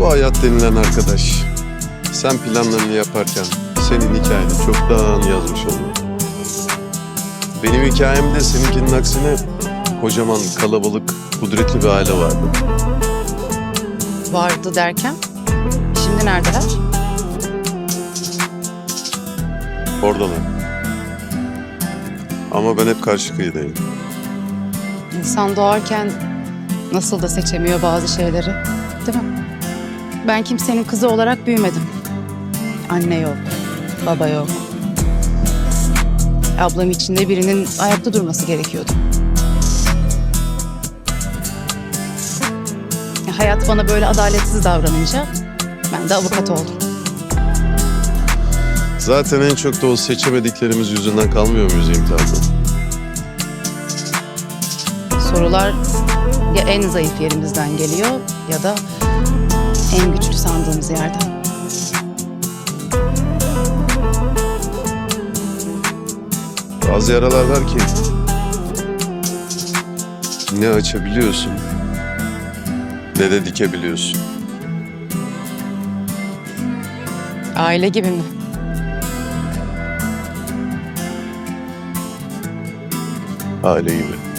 Bu hayat denilen arkadaş. Sen planlarını yaparken senin hikayeni çoktan yazmış oldu. Benim hikayemde seninkinin aksine kocaman, kalabalık, kudretli bir aile vardı. Vardı derken? Şimdi neredeler? Oradalar. Ama ben hep karşı kıyıdayım. İnsan doğarken nasıl da seçemiyor bazı şeyleri. Değil mi? Ben kimsenin kızı olarak büyümedim. Anne yok, baba yok. Ablam içinde birinin ayakta durması gerekiyordu. Ya Hayat bana böyle adaletsiz davranınca ben de avukat oldum. Zaten en çok da o seçemediklerimiz yüzünden kalmıyor muyuz imtihanda? Sorular ya en zayıf yerimizden geliyor ya da en güçlü sandığımız yerden. Bazı yaralar var ki ne açabiliyorsun ne de dikebiliyorsun. Aile gibi mi? Aile gibi.